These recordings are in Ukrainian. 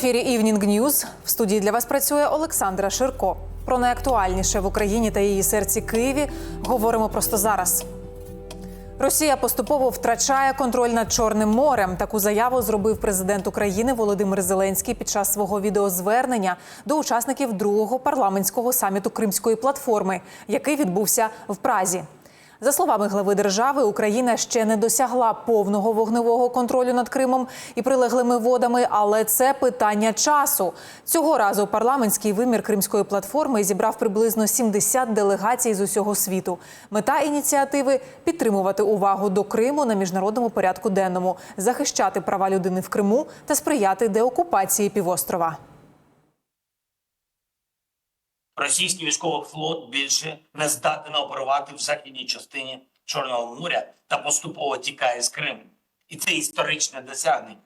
Ефірі Evening News. В студії для вас працює Олександра Ширко. Про найактуальніше в Україні та її серці Києві говоримо просто зараз. Росія поступово втрачає контроль над Чорним морем. Таку заяву зробив президент України Володимир Зеленський під час свого відеозвернення до учасників другого парламентського саміту Кримської платформи, який відбувся в Празі. За словами глави держави, Україна ще не досягла повного вогневого контролю над Кримом і прилеглими водами, але це питання часу. Цього разу парламентський вимір Кримської платформи зібрав приблизно 70 делегацій з усього світу. Мета ініціативи підтримувати увагу до Криму на міжнародному порядку денному, захищати права людини в Криму та сприяти деокупації півострова. Російський військовий флот більше не здатен оперувати в західній частині Чорного моря та поступово тікає з Криму. І це історичне досягнення.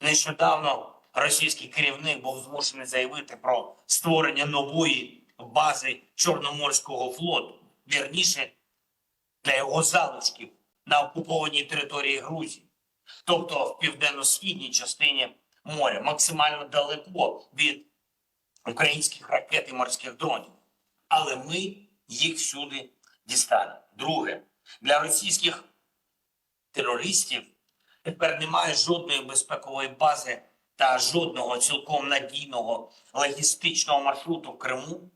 Нещодавно російський керівник був змушений заявити про створення нової бази Чорноморського флоту, вірніше для його залишків на окупованій території Грузії, тобто в південно-східній частині моря, максимально далеко від українських ракет і морських дронів. Але ми їх всюди дістанемо. Друге, для російських терористів тепер немає жодної безпекової бази та жодного цілком надійного логістичного маршруту в Криму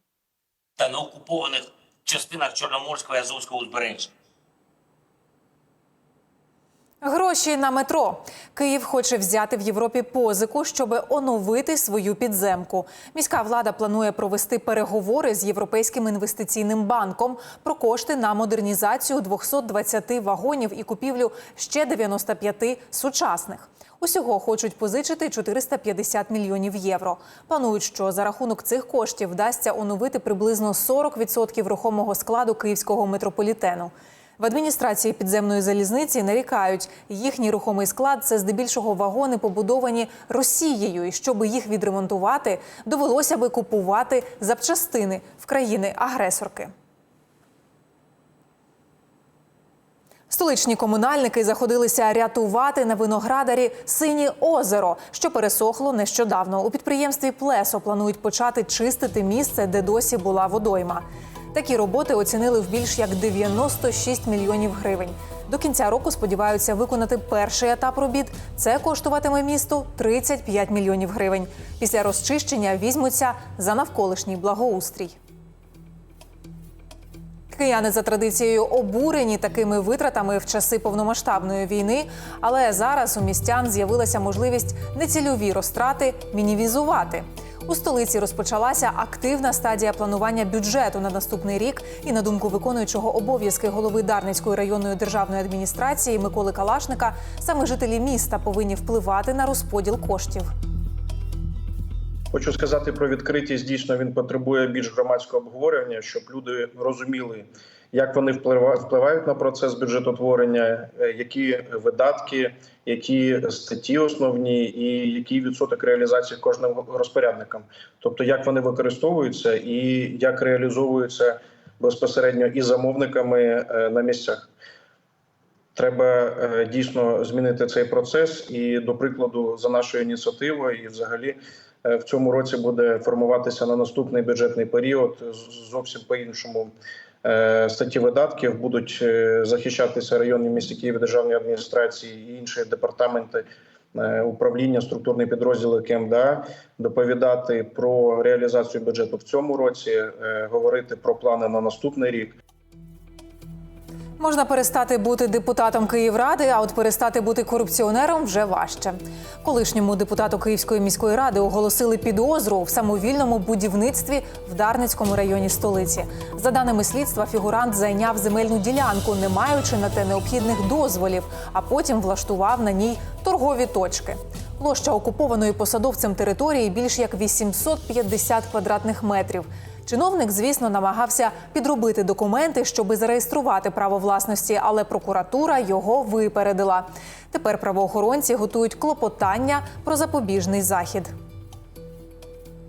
та на окупованих частинах Чорноморського і Азовського узбережжя. Гроші на метро. Київ хоче взяти в Європі позику, щоб оновити свою підземку. Міська влада планує провести переговори з Європейським інвестиційним банком про кошти на модернізацію 220 вагонів і купівлю ще 95 сучасних. Усього хочуть позичити 450 мільйонів євро. Планують, що за рахунок цих коштів вдасться оновити приблизно 40% рухомого складу київського метрополітену. В адміністрації підземної залізниці нарікають, їхній рухомий склад це здебільшого вагони, побудовані Росією. І щоб їх відремонтувати, довелося би купувати запчастини в країни-агресорки. Столичні комунальники заходилися рятувати на виноградарі синє озеро, що пересохло нещодавно. У підприємстві Плесо планують почати чистити місце, де досі була водойма. Такі роботи оцінили в більш як 96 мільйонів гривень. До кінця року сподіваються виконати перший етап робіт. Це коштуватиме місту 35 мільйонів гривень. Після розчищення візьмуться за навколишній благоустрій. Кияни за традицією обурені такими витратами в часи повномасштабної війни, але зараз у містян з'явилася можливість нецільові розтрати мінімізувати. У столиці розпочалася активна стадія планування бюджету на наступний рік. І на думку виконуючого обов'язки голови Дарницької районної державної адміністрації Миколи Калашника, саме жителі міста повинні впливати на розподіл коштів. Хочу сказати про відкритість. Дійсно, він потребує більш громадського обговорення, щоб люди розуміли, як вони вплива- впливають на процес бюджетотворення, е, які видатки, які статті основні, і який відсоток реалізації кожним розпорядником. Тобто, як вони використовуються і як реалізовуються безпосередньо і замовниками е, на місцях. Треба е, дійсно змінити цей процес. І, до прикладу, за нашою ініціативою, і взагалі в цьому році буде формуватися на наступний бюджетний період зовсім по іншому. Статті видатків будуть е, захищатися районні місті Києва державної адміністрації і інші департаменти е, управління, структурні підрозділи КМДА, доповідати про реалізацію бюджету в цьому році, е, говорити про плани на наступний рік. Можна перестати бути депутатом Київради, а от перестати бути корупціонером вже важче. Колишньому депутату Київської міської ради оголосили підозру в самовільному будівництві в Дарницькому районі столиці. За даними слідства, фігурант зайняв земельну ділянку, не маючи на те необхідних дозволів, а потім влаштував на ній торгові точки. Площа окупованої посадовцем території більш як 850 квадратних метрів. Чиновник, звісно, намагався підробити документи, щоби зареєструвати право власності, але прокуратура його випередила. Тепер правоохоронці готують клопотання про запобіжний захід.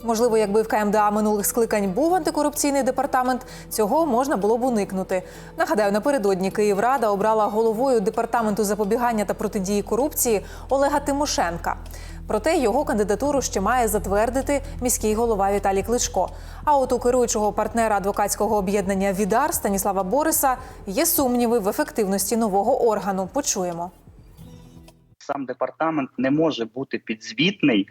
Можливо, якби в КМДА минулих скликань був антикорупційний департамент, цього можна було б уникнути. Нагадаю, напередодні Київрада обрала головою департаменту запобігання та протидії корупції Олега Тимошенка. Проте його кандидатуру ще має затвердити міський голова Віталій Кличко. А от у керуючого партнера адвокатського об'єднання Відар Станіслава Бориса є сумніви в ефективності нового органу. Почуємо. сам департамент не може бути підзвітний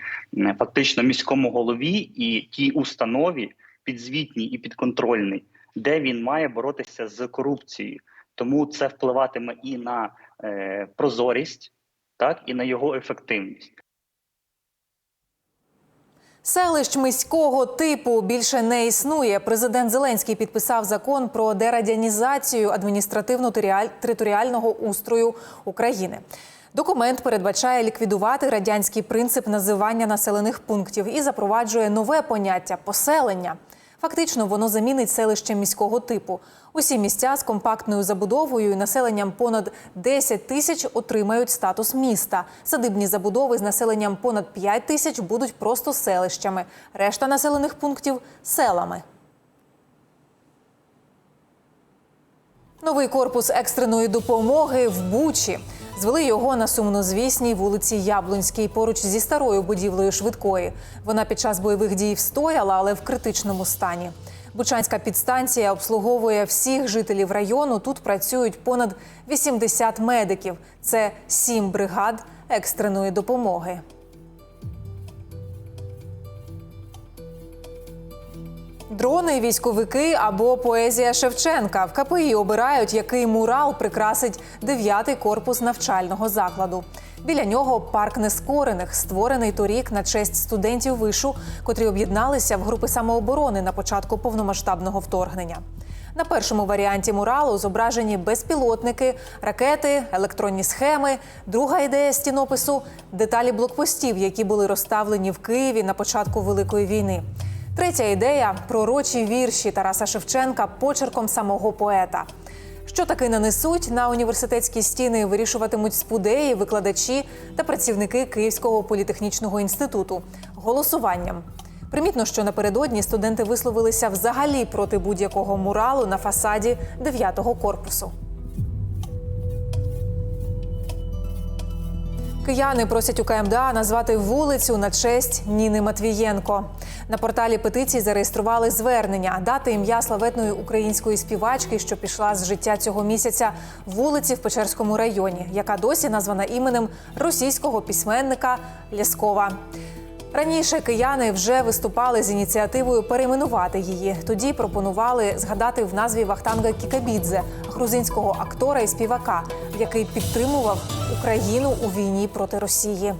фактично міському голові і тій установі підзвітній і підконтрольній, де він має боротися з корупцією. Тому це впливатиме і на е, прозорість, так і на його ефективність. Селищ міського типу більше не існує. Президент Зеленський підписав закон про дерадянізацію адміністративно-територіального устрою України. Документ передбачає ліквідувати радянський принцип називання населених пунктів і запроваджує нове поняття поселення. Фактично, воно замінить селище міського типу. Усі місця з компактною забудовою і населенням понад 10 тисяч отримають статус міста. Садибні забудови з населенням понад 5 тисяч будуть просто селищами. Решта населених пунктів селами. Новий корпус екстреної допомоги в Бучі. Звели його на сумнозвісній вулиці Яблунській поруч зі старою будівлею швидкої. Вона під час бойових дій встояла, але в критичному стані. Бучанська підстанція обслуговує всіх жителів району. Тут працюють понад 80 медиків. Це сім бригад екстреної допомоги. Дрони, військовики або поезія Шевченка в КПІ обирають, який мурал прикрасить дев'ятий корпус навчального закладу. Біля нього парк нескорених, створений торік на честь студентів вишу, котрі об'єдналися в групи самооборони на початку повномасштабного вторгнення. На першому варіанті муралу зображені безпілотники, ракети, електронні схеми. Друга ідея стінопису деталі блокпостів, які були розставлені в Києві на початку Великої війни. Третя ідея пророчі вірші Тараса Шевченка почерком самого поета. Що таки нанесуть на університетські стіни, вирішуватимуть спудеї, викладачі та працівники Київського політехнічного інституту голосуванням. Примітно, що напередодні студенти висловилися взагалі проти будь-якого муралу на фасаді 9-го корпусу. Кияни просять у КМДА назвати вулицю на честь Ніни Матвієнко. На порталі петиції зареєстрували звернення дати ім'я славетної української співачки, що пішла з життя цього місяця вулиці в Печерському районі, яка досі названа іменем російського письменника Ляскова. Раніше кияни вже виступали з ініціативою перейменувати її. Тоді пропонували згадати в назві Вахтанга Кікабідзе, грузинського актора і співака, який підтримував Україну у війні проти Росії.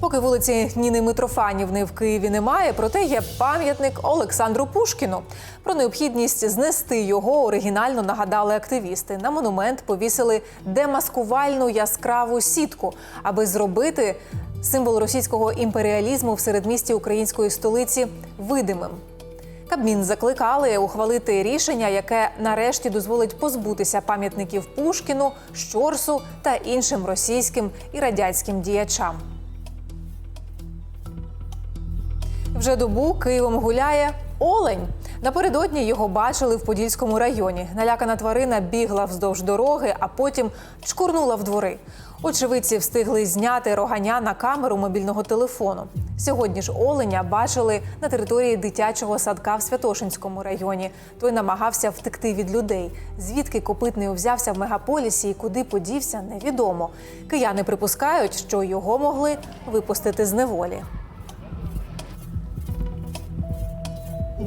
Поки вулиці Ніни Митрофанівни в Києві немає, проте є пам'ятник Олександру Пушкіну. Про необхідність знести його оригінально нагадали активісти. На монумент повісили демаскувальну яскраву сітку, аби зробити символ російського імперіалізму в середмісті української столиці видимим. Кабмін закликали ухвалити рішення, яке нарешті дозволить позбутися пам'ятників Пушкіну, Щорсу та іншим російським і радянським діячам. Вже добу Києвом гуляє олень. Напередодні його бачили в Подільському районі. Налякана тварина бігла вздовж дороги, а потім чкурнула в двори. Очевидці встигли зняти роганя на камеру мобільного телефону. Сьогодні ж оленя бачили на території дитячого садка в Святошинському районі. Той намагався втекти від людей. Звідки копитний узявся в мегаполісі і куди подівся, невідомо. Кияни припускають, що його могли випустити з неволі.